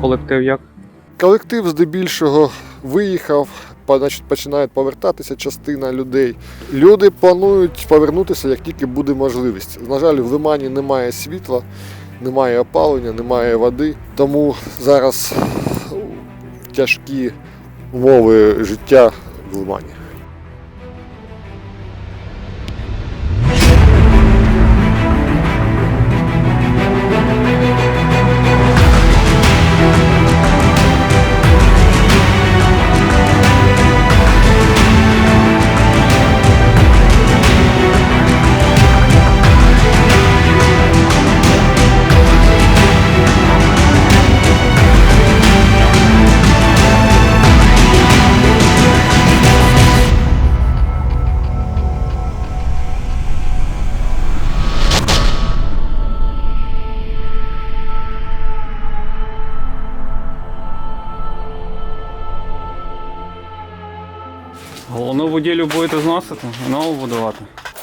колектив як? Колектив здебільшого виїхав, значить, починає повертатися частина людей. Люди планують повернутися, як тільки буде можливість. На жаль, в лимані немає світла, немає опалення, немає води. Тому зараз тяжкі умови життя в лимані. Будівлю будете зносити і нову будувати.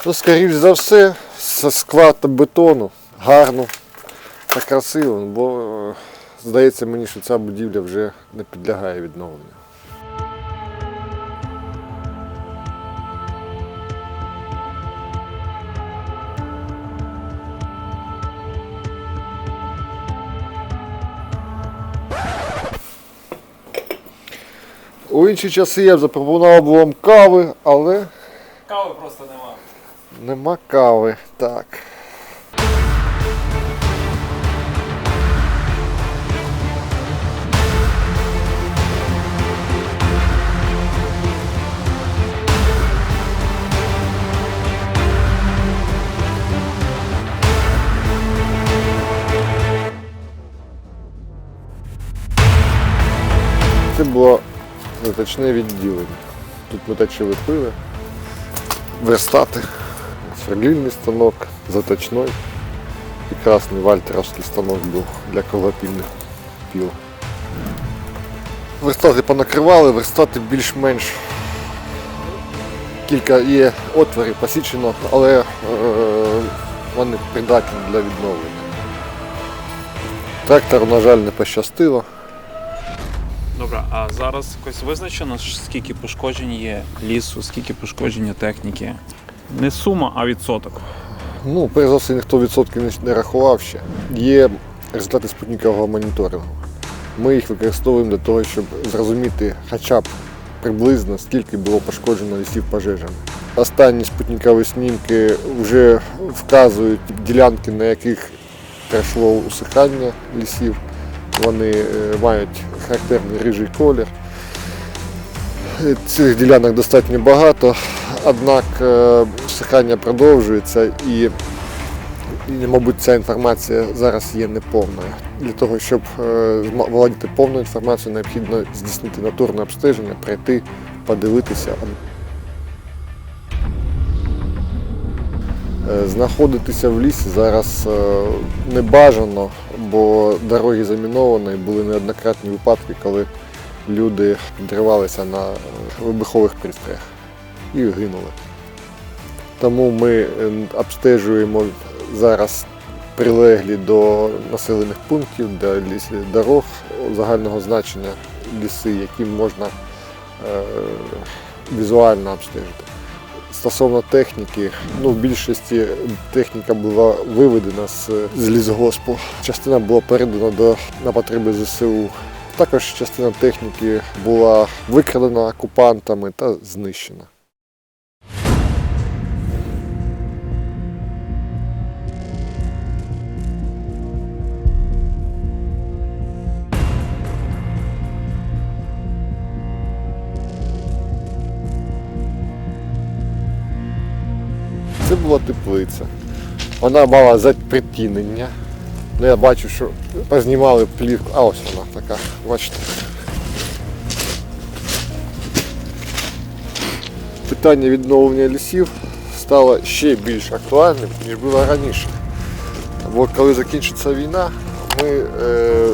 Ну, скоріш за все, склад скла бетону гарно та красиво, бо е, здається мені, що ця будівля вже не підлягає відновленню. У інші часи я б запропонував б вам кави, але Кави просто нема. Нема кави, так. Заточне відділення. Тут ми точили пиво верстати, сверлильний станок, заточной. Прекрасний вальтеровський станок був для колопільних піл. Верстати понакривали, верстати більш-менш кілька є отворів посічено, але е, вони придатні для відновлення. Трактору, на жаль, не пощастило. Добре, а зараз якось визначено, скільки пошкоджень є лісу, скільки пошкодження техніки. Не сума, а відсоток. Ну, перш за все, ніхто відсотки не, рахував ще. Є результати спутникового моніторингу. Ми їх використовуємо для того, щоб зрозуміти хоча б приблизно, скільки було пошкоджено лісів пожежами. Останні спутникові знімки вже вказують ділянки, на яких пройшло усихання лісів. Вони е, мають характерний рижий колір. Е, Цих ділянок достатньо багато, однак е, всихання продовжується і, і, мабуть, ця інформація зараз є неповною. Для того, щоб е, володіти повною інформацією, необхідно здійснити натурне обстеження, прийти, подивитися. Знаходитися в лісі зараз е, не бажано, бо дороги заміновані, були неоднократні випадки, коли люди підривалися на е, вибухових пристроях і гинули. Тому ми е, обстежуємо зараз прилеглі до населених пунктів, до ліс- дорог загального значення ліси, які можна е, візуально обстежити. Стосовно техніки, ну в більшості техніка була виведена з, з лісгоспу. Частина була передана до, на потреби ЗСУ. Також частина техніки була викрадена окупантами та знищена. Була теплиця. Вона мала запритінення. Ну, я бачу, що познімали плівку. А ось вона така, бачите. Питання відновлення лісів стало ще більш актуальним, ніж було раніше. Бо коли закінчиться війна, ми е,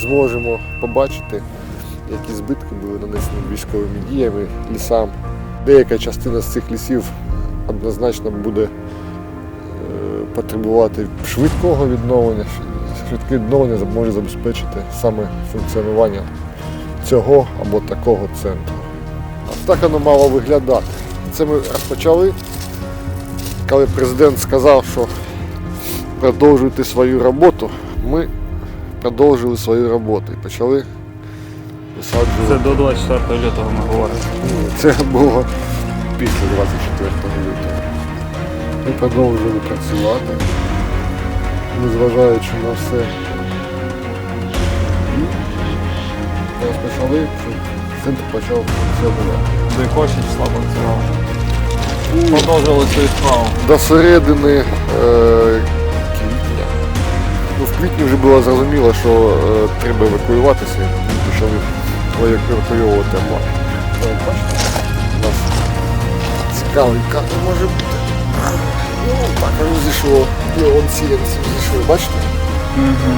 зможемо побачити, які збитки були нанесені військовими діями лісам. Деяка частина з цих лісів однозначно буде е, потребувати швидкого відновлення, швидке відновлення може забезпечити саме функціонування цього або такого центру. А так воно мало виглядати. Це ми розпочали, коли президент сказав, що продовжуйте свою роботу, ми продовжили свою роботу і почали висаджувати. Це до 24 лютого ми говоримо. Це було після 24 лютого. Ми продовжували працювати, незважаючи на все. І розпочали, що центр почав функціонувати. До якого ще числа працювали? Продовжували свою справу. До середини е, квітня. Ну, в квітні вже було зрозуміло, що е, треба евакуюватися, і почали евакуювати. Так, бачите, цікавий кадр може бути. Ну, так воно зійшло. І он сіянці зійшли, бачите? Угу.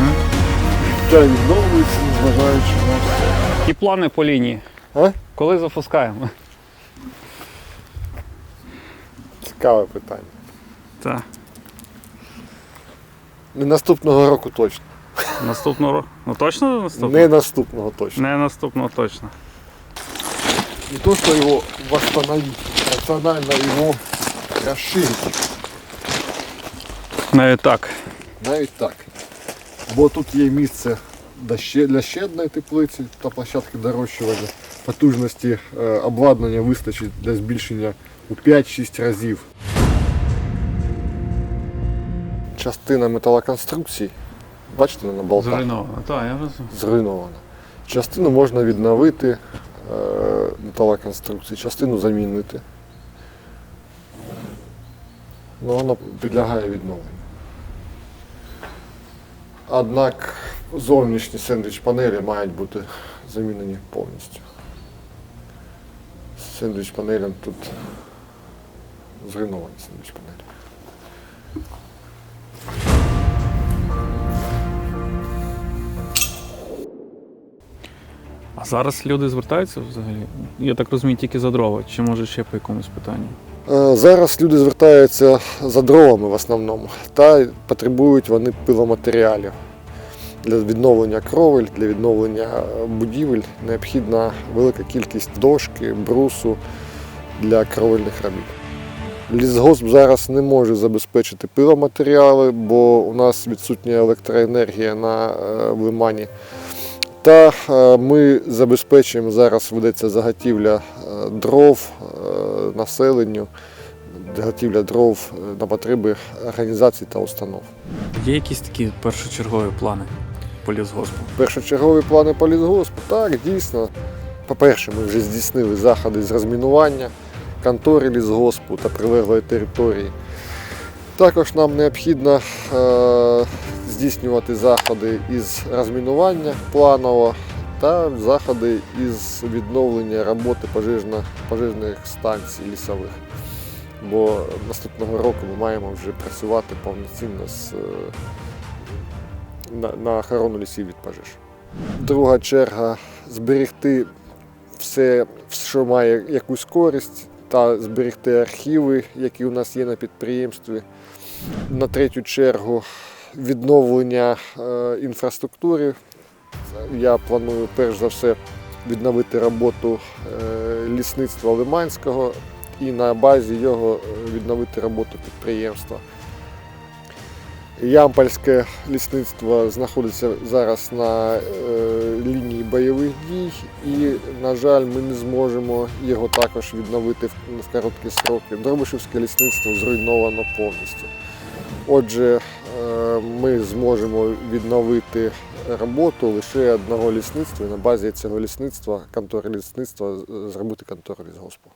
Життя відновлюється, незважаючи на все. І плани по лінії. А? Коли запускаємо? Цікаве питання. Так. Не наступного року точно. Наступного року. Ну точно наступного? Не наступного точно. Не наступного точно. Не то, что его восстановить, рационально его розширити. Навіть так. Навіть так. Бо тут є місце для ще, для ще одної теплиці та площадки дорощування. Потужності е, обладнання вистачить для збільшення у 5-6 разів. Частина металоконструкцій, бачите, на болтах Зруйновано. Так, я розумію. зруйнована. Частину можна відновити е, металоконструкції, частину замінити. Ну, воно підлягає відновленню. Однак зовнішні сендвіч панелі мають бути замінені повністю. Сендвіч панелям тут зруйновані сендвіч панелі. А зараз люди звертаються взагалі? Я так розумію, тільки за дрова, чи може ще по якомусь питанню? Е, Зараз люди звертаються за дровами в основному, та потребують вони пиломатеріалів. Для відновлення кровель, для відновлення е, будівель необхідна велика кількість дошки, брусу для кровельних робіт. Лісгосп зараз не може забезпечити пиломатеріали, бо у нас відсутня електроенергія на лимані. Та е, ми забезпечуємо зараз ведеться заготівля дров населенню, заготівля дров е, на потреби організацій та установ. Є якісь такі першочергові плани по лісгоспу? Першочергові плани по лісгоспу, так, дійсно. По-перше, ми вже здійснили заходи з розмінування контори лісгоспу та прилеглої території. Також нам необхідно е, здійснювати заходи із розмінування планово та заходи із відновлення роботи пожежно, пожежних станцій лісових. Бо наступного року ми маємо вже працювати повноцінно з, е, на, на охорону лісів від пожеж. Друга черга зберегти все, що має якусь користь, та зберегти архіви, які у нас є на підприємстві. На третю чергу відновлення е, інфраструктури. Я планую перш за все відновити роботу е, лісництва Лиманського і на базі його е, відновити роботу підприємства. Ямпольське лісництво знаходиться зараз на е, лінії бойових дій, і, на жаль, ми не зможемо його також відновити в, короткі строки. Дробишівське лісництво зруйновано повністю. Отже, ми зможемо відновити роботу лише одного лісництва і на базі цього лісництва, контори лісництва, зробити контору лісгоспу.